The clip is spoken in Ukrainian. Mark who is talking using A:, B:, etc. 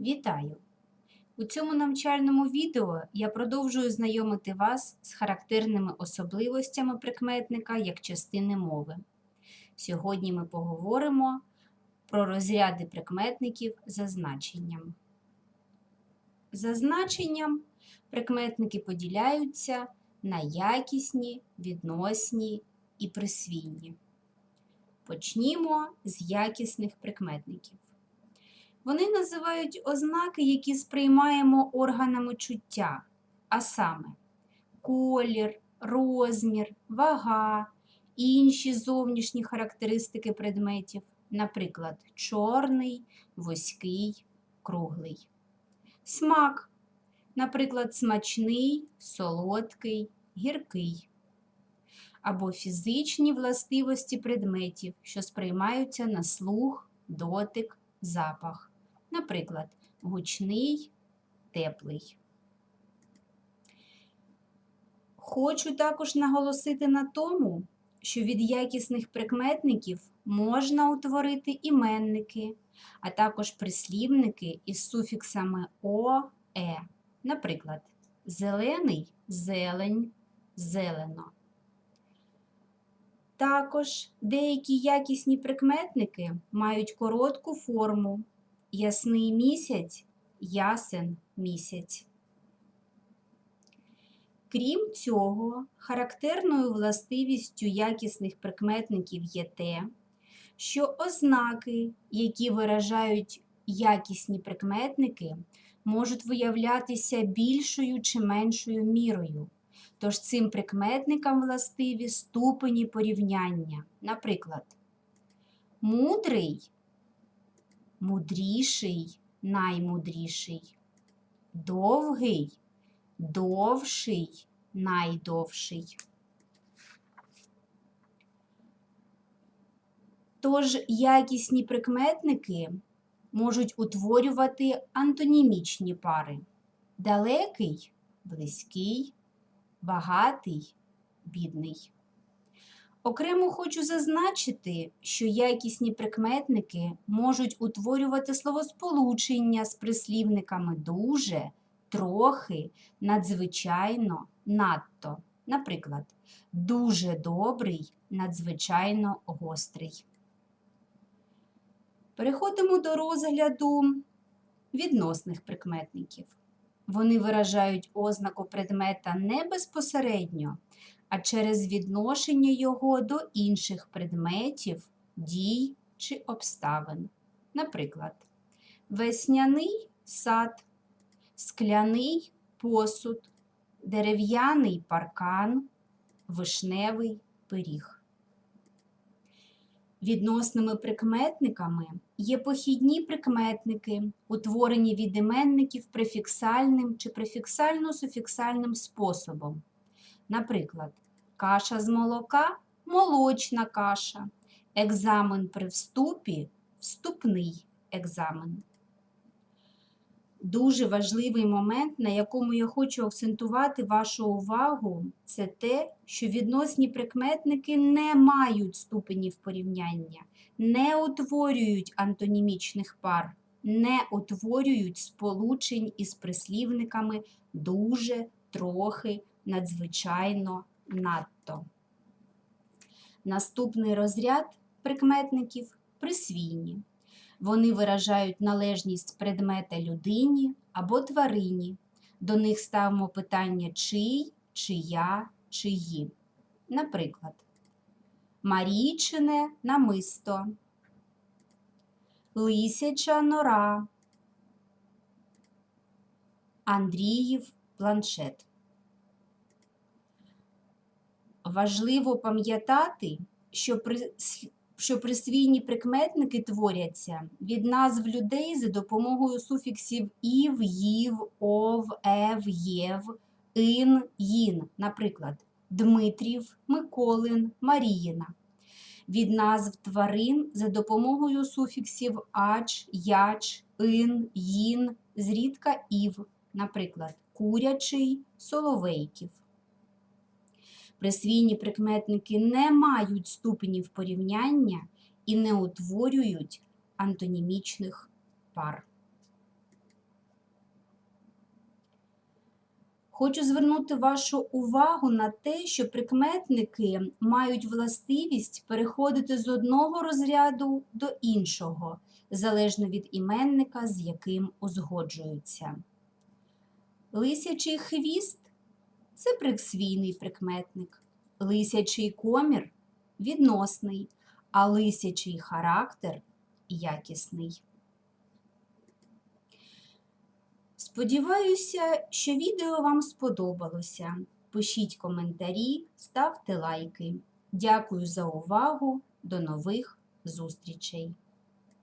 A: Вітаю! У цьому навчальному відео я продовжую знайомити вас з характерними особливостями прикметника як частини мови. Сьогодні ми поговоримо про розряди прикметників за значенням. За значенням прикметники поділяються на якісні, відносні і присвійні. Почнімо з якісних прикметників. Вони називають ознаки, які сприймаємо органами чуття, а саме колір, розмір, вага, інші зовнішні характеристики предметів, наприклад, чорний, вузький, круглий. Смак, наприклад, смачний, солодкий, гіркий. Або фізичні властивості предметів, що сприймаються на слух, дотик, запах. Наприклад, гучний, теплий. Хочу також наголосити на тому, що від якісних прикметників можна утворити іменники, а також прислівники із суфіксами о, е. Наприклад, зелений зелень, зелено. Також деякі якісні прикметники мають коротку форму ясний місяць, ясен місяць. Крім цього, характерною властивістю якісних прикметників є те, що ознаки, які виражають якісні прикметники, можуть виявлятися більшою чи меншою мірою. Тож цим прикметникам властиві ступені порівняння. Наприклад, мудрий мудріший, наймудріший, довгий, довший, найдовший. Тож якісні прикметники можуть утворювати антонімічні пари. Далекий, близький, багатий, бідний. Окремо хочу зазначити, що якісні прикметники можуть утворювати словосполучення з прислівниками дуже, трохи, надзвичайно, надто. Наприклад, дуже добрий, надзвичайно гострий. Переходимо до розгляду відносних прикметників. Вони виражають ознаку предмета не безпосередньо, а через відношення його до інших предметів, дій чи обставин. Наприклад, весняний сад, скляний посуд, дерев'яний паркан, вишневий пиріг. Відносними прикметниками є похідні прикметники, утворені від іменників префіксальним чи префіксально-суфіксальним способом. Наприклад, каша з молока молочна каша, екзамен при вступі вступний екзамен. Дуже важливий момент, на якому я хочу акцентувати вашу увагу, це те, що відносні прикметники не мають ступенів порівняння, не утворюють антонімічних пар, не утворюють сполучень із прислівниками дуже, трохи, надзвичайно, надто. Наступний розряд прикметників присвійні. Вони виражають належність предмета людині або тварині. До них ставимо питання чий, чия, чиї. Наприклад, Марійчине намисто, Лисяча нора, Андріїв планшет. Важливо пам'ятати, що при що присвійні прикметники творяться від назв людей за допомогою суфіксів ів, їв, ов, ев, єв, ин, їн, наприклад, Дмитрів, Миколин, Маріїна. Від назв тварин за допомогою суфіксів ач, яч, ин, їн, зрідка ів, наприклад, курячий, соловейків. Присвійні прикметники не мають ступенів порівняння і не утворюють антонімічних пар. Хочу звернути вашу увагу на те, що прикметники мають властивість переходити з одного розряду до іншого, залежно від іменника, з яким узгоджуються. Лисячий хвіст це приксвійний прикметник, лисячий комір відносний, а лисячий характер якісний. Сподіваюся, що відео вам сподобалося. Пишіть коментарі, ставте лайки. Дякую за увагу. До нових зустрічей!